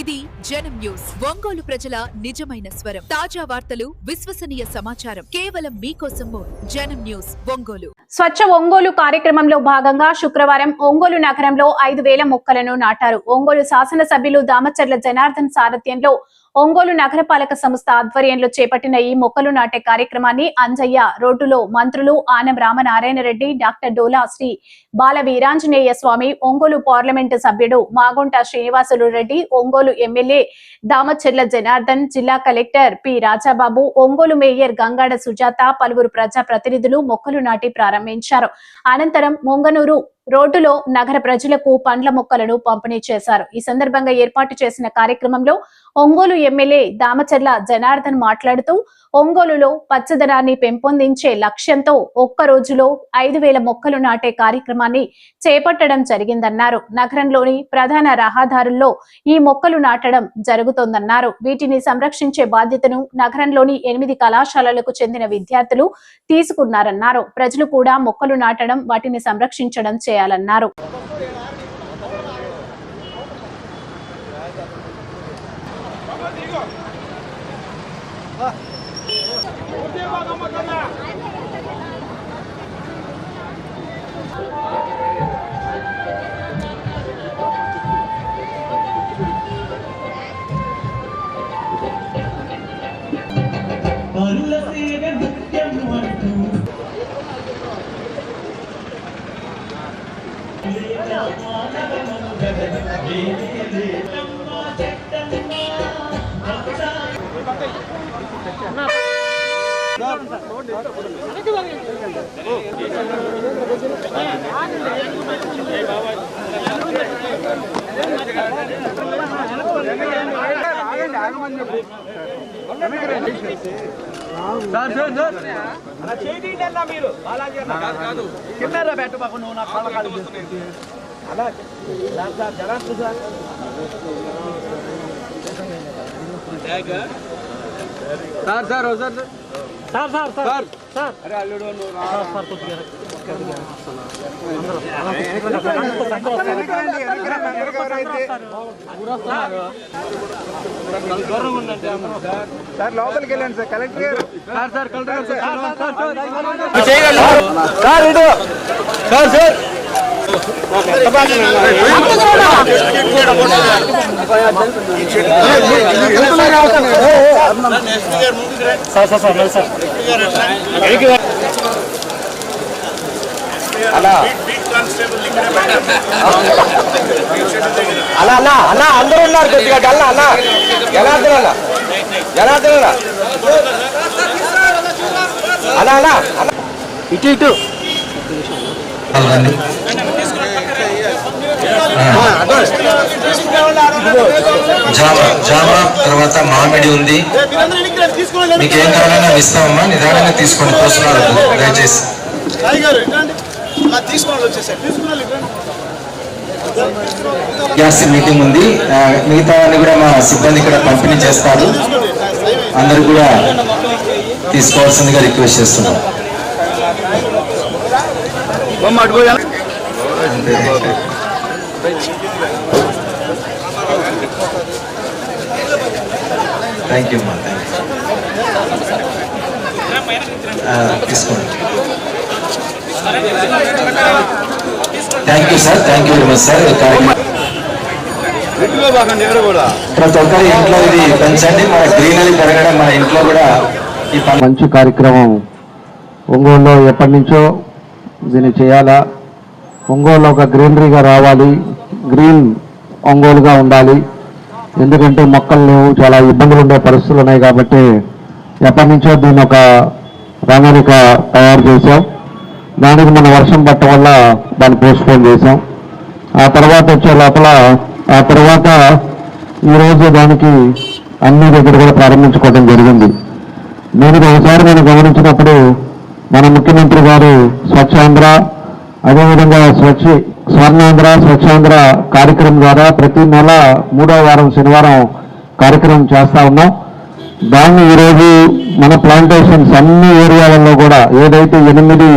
ఇది జనం న్యూస్. ఒంగోలు ప్రజల నిజమైన స్వరం. తాజా వార్తలు విశ్వసనీయ సమాచారం. కేవలం మీకోసం జనం న్యూస్ ఒంగోలు. స్వచ్ఛ ఒంగోలు కార్యక్రమంలో భాగంగా శుక్రవారం ఒంగోలు నగరంలో ఐదు వేల మొక్కలను నాటారు. ఒంగోలు శాసనసభ్యులు దామచర్ల జనార్దన్ సారథ్యంలో ఒంగోలు నగరపాలక సంస్థ ఆధ్వర్యంలో చేపట్టిన ఈ మొక్కలు నాటే కార్యక్రమాన్ని అంజయ్య రోడ్డులో మంత్రులు ఆనం రామనారాయణ రెడ్డి డాక్టర్ డోలా శ్రీ బాల వీరాంజనేయ స్వామి ఒంగోలు పార్లమెంటు సభ్యుడు మాగుంట శ్రీనివాసులు రెడ్డి ఒంగోలు ఎమ్మెల్యే దామచర్ల జనార్దన్ జిల్లా collector P Rajababu Ongole mayor Gangada Sujatha పలువురు ప్రజా ప్రతినిధులు మొక్కలు నాటి ప్రారంభించారు. అనంతరం మొంగనూరు రోడ్డులో నగర ప్రజలకు పండ్ల మొక్కలను పంపిణీ చేశారు. ఈ సందర్భంగా ఏర్పాటు చేసిన కార్యక్రమంలో ఒంగోలు ఎమ్మెల్యే దామచర్ల జనార్దన్ మాట్లాడుతూ ఒంగోలులో పచ్చదనాన్ని పెంపొందించే లక్ష్యంతో ఒక్క రోజులో ఐదు వేల మొక్కలు నాటే కార్యక్రమాన్ని చేపట్టడం జరిగిందన్నారు. నగరంలోని ప్రధాన రహదారుల్లో ఈ మొక్కలు నాటడం జరుగుతోందన్నారు. వీటిని సంరక్షించే బాధ్యతను నగరంలోని ఎనిమిది కళాశాలలకు చెందిన విద్యార్థులు తీసుకున్నారన్నారు. ప్రజలు కూడా మొక్కలు నాటడం వాటిని సంరక్షించడం చేయాలన్నారు और लसी అన్న కిందరా పెట్టు మాకు నువ్వు నా కాళ్ళ కాళ్ళు అలా sir. Sir Janardhan sir sir sir. Sir sir sir. Sir. Sir. అరే అల్లుడు నువ్వు రా. సార్ కొద్దిగా. సార్ లోపలికి వెళ్ళండి సార్ కలెక్టర్ గారు సార్ సార్ కలెక్టర్ గారు సార్ సార్ ఇటు sir sir sir sir sir sir. అలా. అలా అలా అన్న అందరూ ఉన్నారు కొద్దిగా అలా. అలా జనార్దన్ అలా? జనార్దన్ అలా? అలా అలా ఇటు ఇటు. జామ జామ తర్వాత మామిడి ఉంది. మీకు ఏం కావాలన్నా ఇస్తామమ్మా. నిదానంగా తీసుకోండి. పోస్తున్నారు దయచేసి. గ్యాస్ మీటింగ్ ఉంది. మిగతా అన్ని కూడా మా సిబ్బంది ఇక్కడ పంపిణీ చేస్తారు. అందరూ కూడా తీసుకోవాల్సిందిగా రిక్వెస్ట్ చేస్తున్నాం. థ్యాంక్ యూ అమ్మా థ్యాంక్ యూ తీసుకోండి. Thank you sir thank you very much sir ప్రతి ఒక్కరి ఇంట్లో ఇది పెంచండి. మన గ్రీనరీ పెరగడం మన ఇంట్లో కూడా ఈ మంచి కార్యక్రమం. ఒంగోలులో ఎప్పటి నుంచో దీన్ని చేయాలా? ఒంగోలు ఒక గ్రీనరీగా రావాలి. గ్రీన్ ఒంగోలుగా ఉండాలి. ఎందుకంటే మొక్కలు లేవు చాలా ఇబ్బందులు ఉండే పరిస్థితులు ఉన్నాయి కాబట్టి ఎప్పటి నుంచో దీన్ని ఒక ప్రణాళిక తయారు చేశాం. దానికి మన వర్షం పట్ట వల్ల దాన్ని పోస్ట్పోన్ చేశాం. ఆ తర్వాత వచ్చే లోపల ఆ తర్వాత ఈరోజు దానికి అన్ని దగ్గర కూడా ప్రారంభించుకోవడం జరిగింది. నేను ఒకసారి నేను గమనించినప్పుడు మన ముఖ్యమంత్రి గారు స్వచ్ఛాంధ్ర అదేవిధంగా స్వచ్ఛ స్వర్ణాంధ్ర స్వచ్ఛాంధ్ర కార్యక్రమం ద్వారా ప్రతి నెల మూడో వారం శనివారం కార్యక్రమం చేస్తా ఉన్నాం. దాన్ని ఈరోజు మన ప్లాంటేషన్స్ అన్ని ఏరియాలలో కూడా ఏదైతే ఎనిమిది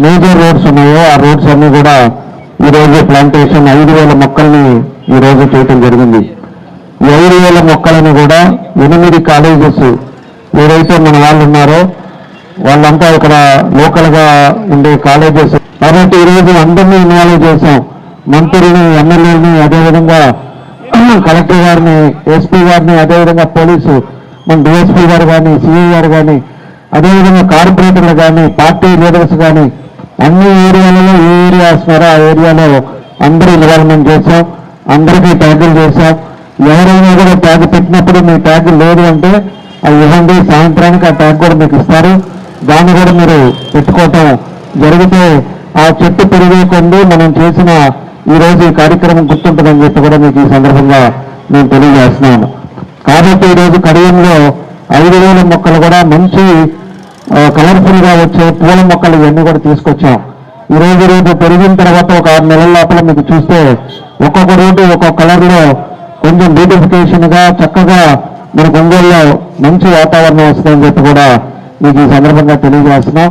మేజర్ రోడ్స్ ఉన్నాయో ఆ రోడ్స్ అన్ని కూడా ఈరోజు ప్లాంటేషన్ ఐదు వేల మొక్కల్ని ఈరోజు చేయటం జరిగింది. ఐదు వేల మొక్కలను కూడా ఎనిమిది కాలేజెస్ ఏదైతే మన వాళ్ళు ఉన్నారో వాళ్ళంతా ఇక్కడ లోకల్గా ఉండే కాలేజెస్ కాబట్టి ఈరోజు అందరినీ ఇన్వాల్వ్ చేశాం. మంత్రుల్ని ఎమ్మెల్యేని అదేవిధంగా కలెక్టర్ గారిని ఎస్పీ గారిని అదేవిధంగా పోలీసు మన డిఎస్పీ గారు కానీ సిఐ గారు కానీ అదేవిధంగా కార్పొరేటర్లు కానీ పార్టీ లీడర్స్ కానీ అన్ని ఏరియాలలో ఏ ఏరియా వస్తున్నారో ఆ ఏరియాలో అందరూ ఇన్వాల్వ్మెంట్ చేశాం అందరికీ ట్యాగులు చేశాం. ఎవరైనా కూడా ట్యాగ్ పెట్టినప్పుడు మీ ట్యాగ్ లేదు అంటే అది ఇవ్వండి సాయంత్రానికి ఆ ట్యాగ్ కూడా మీకు ఇస్తారు. దాన్ని కూడా మీరు పెట్టుకోవటం జరిగితే ఆ చెట్టు పెరిగే కొంది మనం చేసిన ఈరోజు ఈ కార్యక్రమం గుర్తుంటుందని చెప్పి కూడా మీకు ఈ సందర్భంగా మేము తెలియజేస్తున్నాము కాబట్టి ఈ రోజు కడియంలో ఐదు వేల మొక్కలు కూడా మంచి కలర్ఫుల్గా వచ్చే పూల మొక్కలు ఇవన్నీ కూడా తీసుకొచ్చాం. ఈ రోజు రేపు పెరిగిన తర్వాత ఒక ఆరు నెలల లోపల మీకు చూస్తే ఒక్కొక్క రోడ్డు ఒక్కొక్క కలర్లో కొంచెం బ్యూటిఫికేషన్గా చక్కగా మనకు ఒంగోలులో మంచి వాతావరణం వస్తుందని చెప్పి కూడా మీకు ఈ సందర్భంగా తెలియజేస్తున్నాం.